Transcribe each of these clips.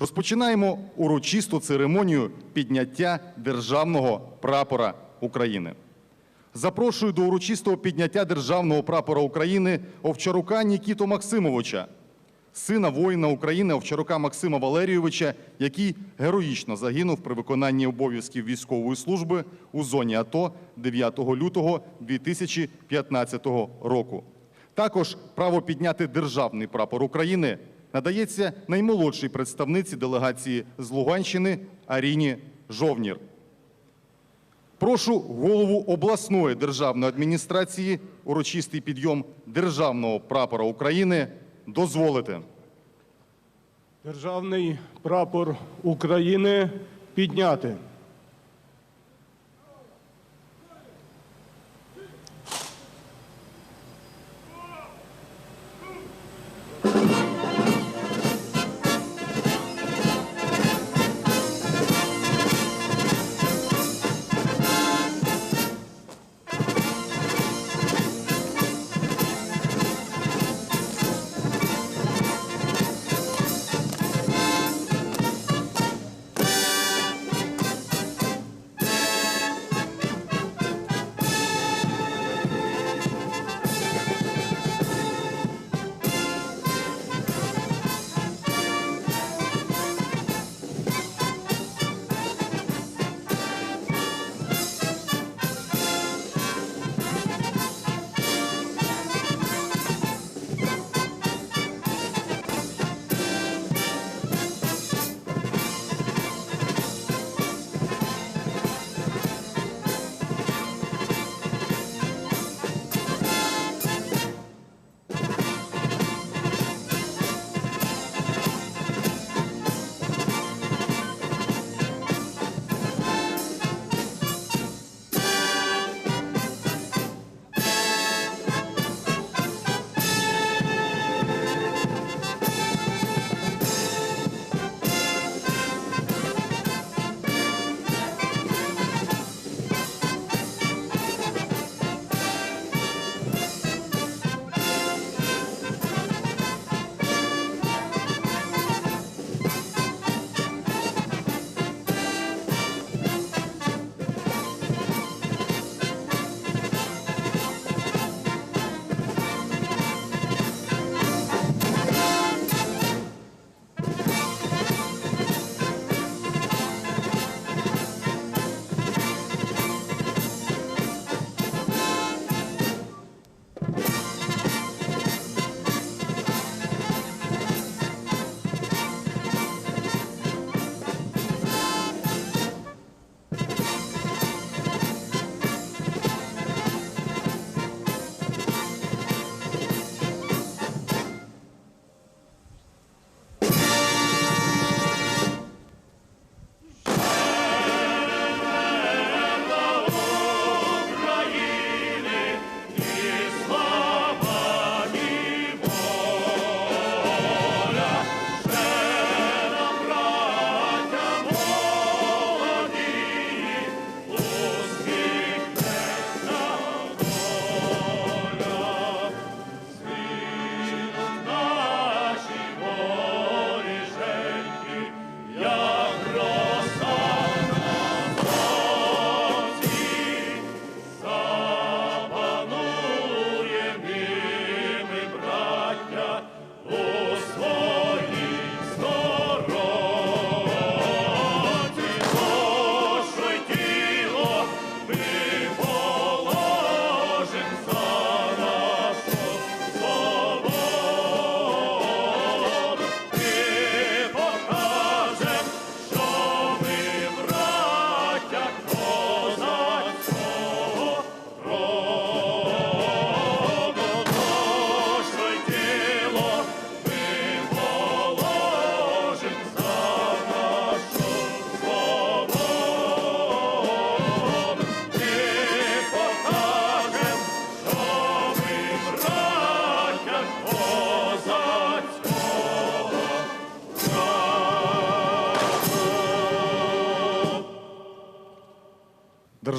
Розпочинаємо урочисту церемонію підняття державного прапора України. Запрошую до урочистого підняття державного прапора України Овчарука Нікіту Максимовича, сина воїна України Овчарука Максима Валерійовича, який героїчно загинув при виконанні обов'язків військової служби у зоні АТО 9 лютого 2015 року. Також право підняти державний прапор України надається наймолодшій представниці делегації з Луганщини Аріні Жовнір. Прошу голову обласної державної адміністрації урочистий підйом державного прапора України дозволити. Державний прапор України підняти.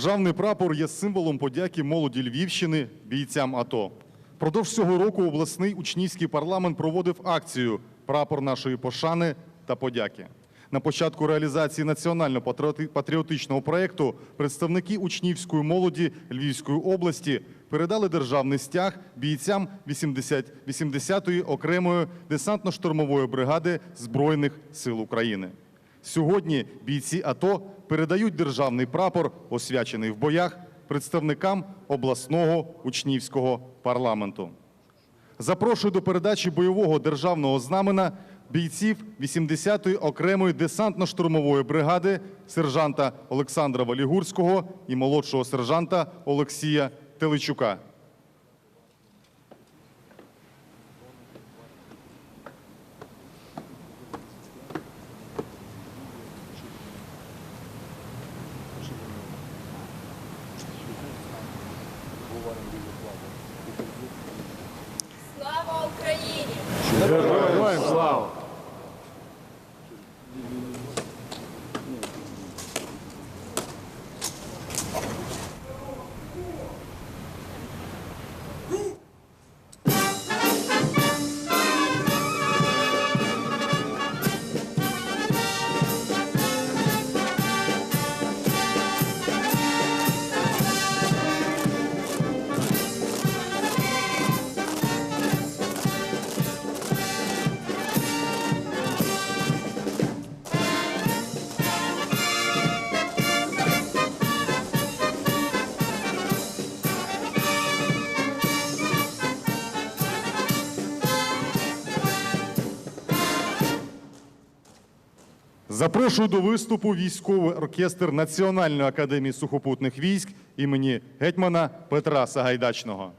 Державний прапор є символом подяки молоді Львівщини бійцям АТО. Продовж цього року обласний учнівський парламент проводив акцію Прапор нашої пошани та подяки. На початку реалізації національно-патріотичного проєкту представники учнівської молоді Львівської області передали державний стяг бійцям 80 80-ї окремої десантно-штурмової бригади Збройних сил України. Сьогодні бійці АТО передають державний прапор, освячений в боях, представникам обласного учнівського парламенту. Запрошую до передачі бойового державного знамена бійців 80-ї окремої десантно-штурмової бригади сержанта Олександра Валігурського і молодшого сержанта Олексія Теличука. Запрошую до виступу військовий оркестр Національної академії сухопутних військ імені гетьмана Петра Сагайдачного.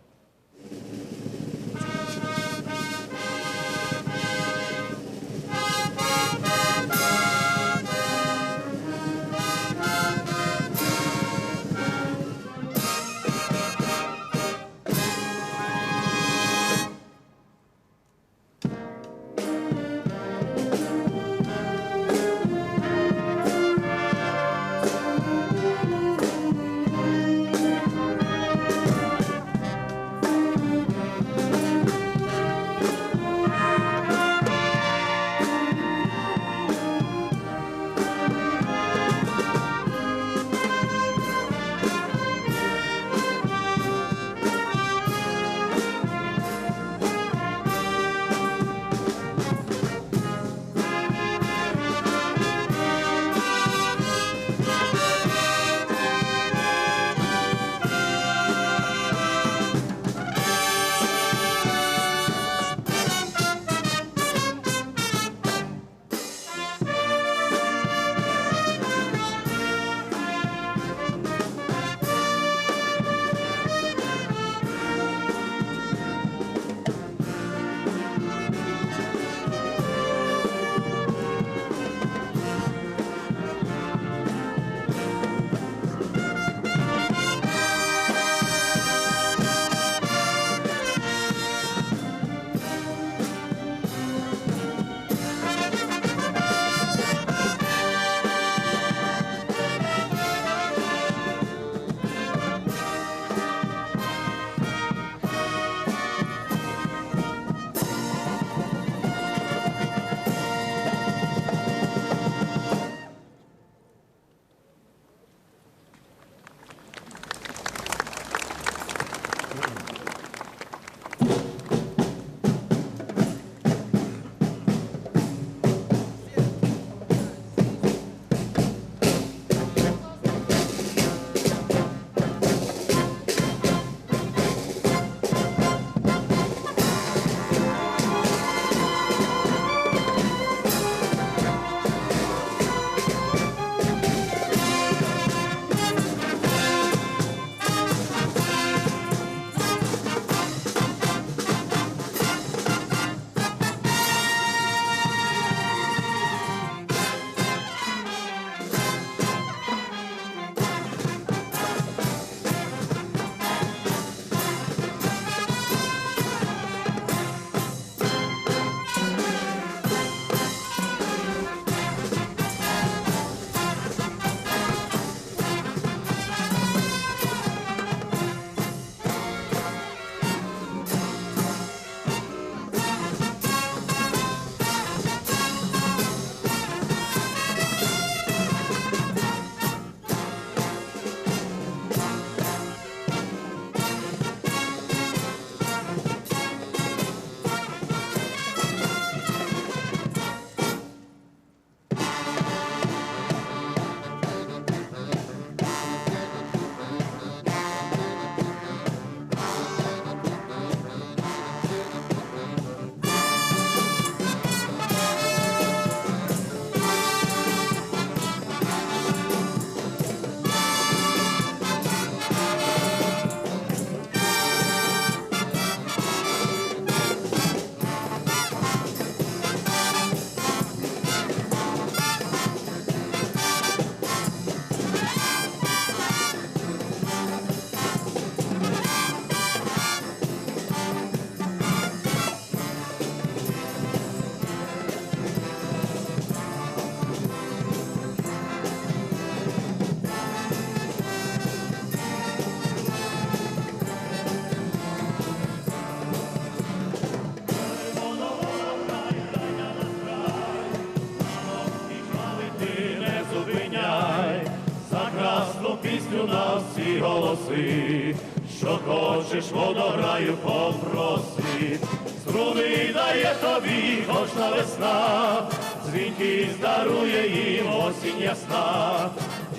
Голоси, що хочеш водограю попроси, струни дає тобі кожна весна, дзвінки здарує їм осінь ясна,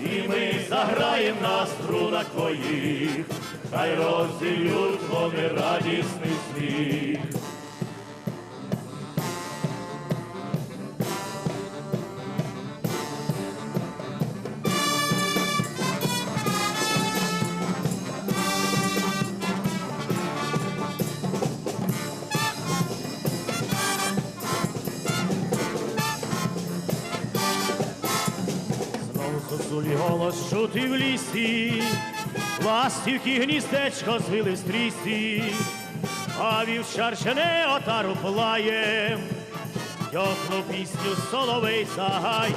і ми заграєм на струнах твоїх, хай розділють вони радісний сміх. Ластівки гніздечко звили в стрісі, а вівчар ще не отару плає, Йохну пісню соловей загає,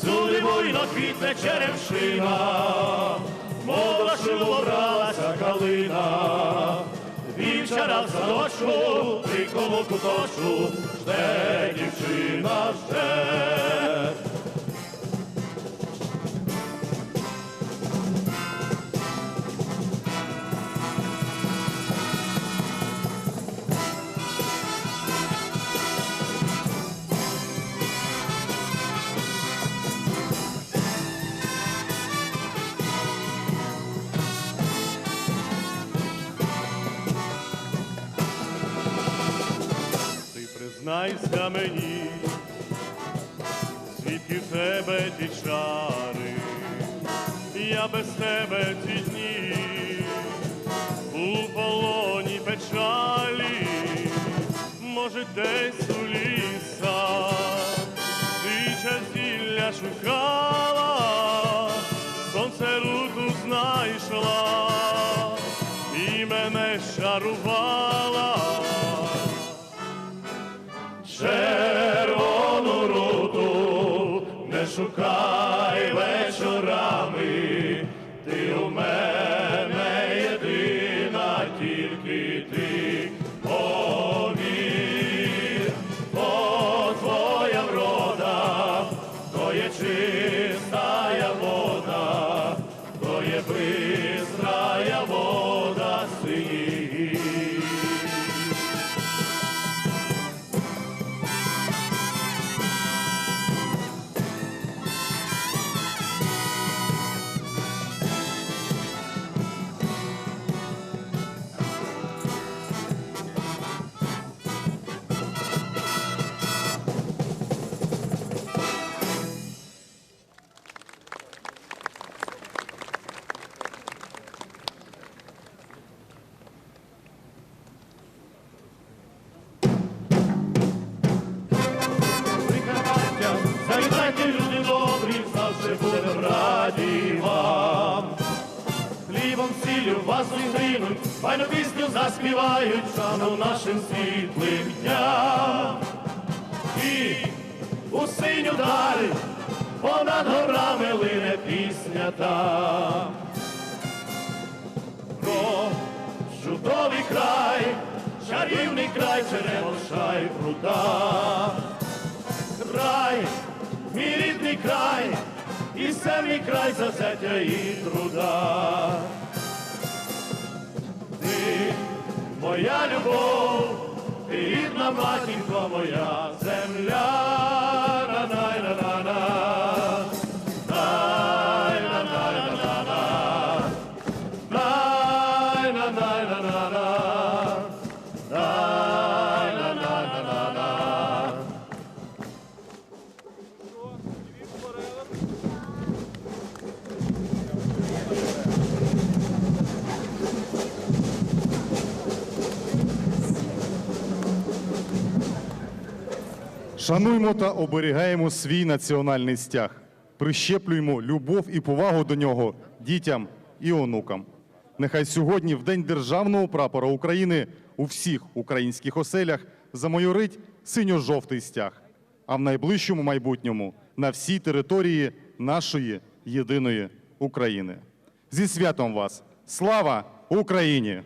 Суди буйно квітне черемшина, мова обралася калина, вівчара в садочку, тихому куточку, жде дівчина, жде. Признайся мені, звідки в тебе ті чари, я без тебе ті дні, у полоні печалі, може, десь у лісах, ти зілля шукала, сонце руту знайшла і мене шарувала machucar. Світлим дням. І у синю даль понад горами лине пісня та. Про чудовий край, чарівний край, черемоша й пруда край, мій рідний край, і мій край зазеття і труда. Ти моя любов, рідна матінко моя земля. Шануймо та оберігаємо свій національний стяг. Прищеплюймо любов і повагу до нього дітям і онукам. Нехай сьогодні, в День державного прапора України, у всіх українських оселях замайорить синьо-жовтий стяг, а в найближчому майбутньому на всій території нашої єдиної України. Зі святом вас! Слава Україні!